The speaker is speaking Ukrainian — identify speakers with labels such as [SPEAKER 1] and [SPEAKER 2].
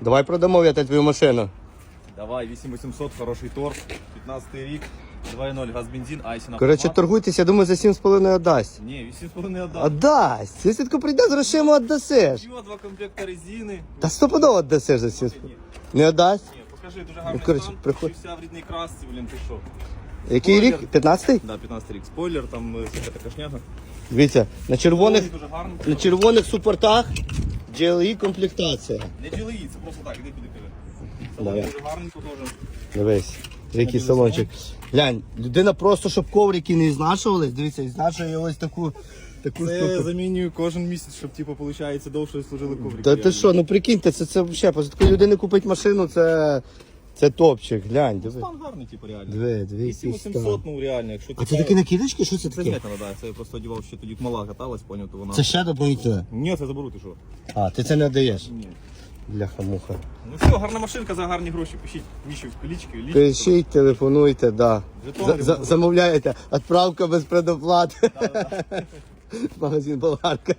[SPEAKER 1] Давай продамо я твою машину.
[SPEAKER 2] Давай, 8800, хороший торг, 15 рік, 2.0 газ бензин, айсі на
[SPEAKER 1] Коротше,
[SPEAKER 2] автомат.
[SPEAKER 1] торгуйтеся, я думаю, за 7,5 віддасть.
[SPEAKER 2] Ні, 8,5 отдав.
[SPEAKER 1] Отдасть. Якщо тако прийде з грошима, віддасиш.
[SPEAKER 2] Чого, два комплекта резини.
[SPEAKER 1] Та стопудово віддасиш за 7,5.
[SPEAKER 2] Ні,
[SPEAKER 1] Не віддасть?
[SPEAKER 2] ні, покажи, дуже гарний
[SPEAKER 1] Ну, коротше,
[SPEAKER 2] стан,
[SPEAKER 1] приходь.
[SPEAKER 2] вся в рідній красці, блін, ти що.
[SPEAKER 1] Який
[SPEAKER 2] Спойлер.
[SPEAKER 1] рік? 15-й?
[SPEAKER 2] Да, 15 рік, спойлер, там е, всяка така шняга.
[SPEAKER 1] Дивіться, на червоних,
[SPEAKER 2] Дуже гарно.
[SPEAKER 1] на червоних супортах GLE комплектація.
[SPEAKER 2] Не GLE, це просто так, іди піди.
[SPEAKER 1] Давай.
[SPEAKER 2] Салон дуже гарний, теж.
[SPEAKER 1] Дивись, який салончик. Глянь, людина просто, щоб коврики не знашувались, дивіться, знашує ось таку, таку
[SPEAKER 2] Це
[SPEAKER 1] штуку.
[SPEAKER 2] замінюю кожен місяць, щоб типу, виходить, довше служили коврики.
[SPEAKER 1] Та ти що, ну прикиньте, це, це взагалі, після такої людини купить машину, це, це топчик, глянь, диви.
[SPEAKER 2] Стан гарний, типу, реально.
[SPEAKER 1] Диви, диви, який
[SPEAKER 2] 8700,
[SPEAKER 1] стан.
[SPEAKER 2] ну реально, якщо
[SPEAKER 1] А це такі накидочки, що це
[SPEAKER 2] Це
[SPEAKER 1] таке?
[SPEAKER 2] метано, да, це я просто одягав, ще тоді мала каталась, поняв, то вона.
[SPEAKER 1] Це ще доповнительне.
[SPEAKER 2] Ні, це заберу, ти що?
[SPEAKER 1] А, ти це не даєш?
[SPEAKER 2] Ні.
[SPEAKER 1] Бляха-муха.
[SPEAKER 2] Ну все, гарна машинка за гарні гроші. Пишіть Міші в лічки, лічки.
[SPEAKER 1] Пишіть, телефонуйте, да. За, за, замовляєте, Отправка без предоплати. Магазин Болгарка.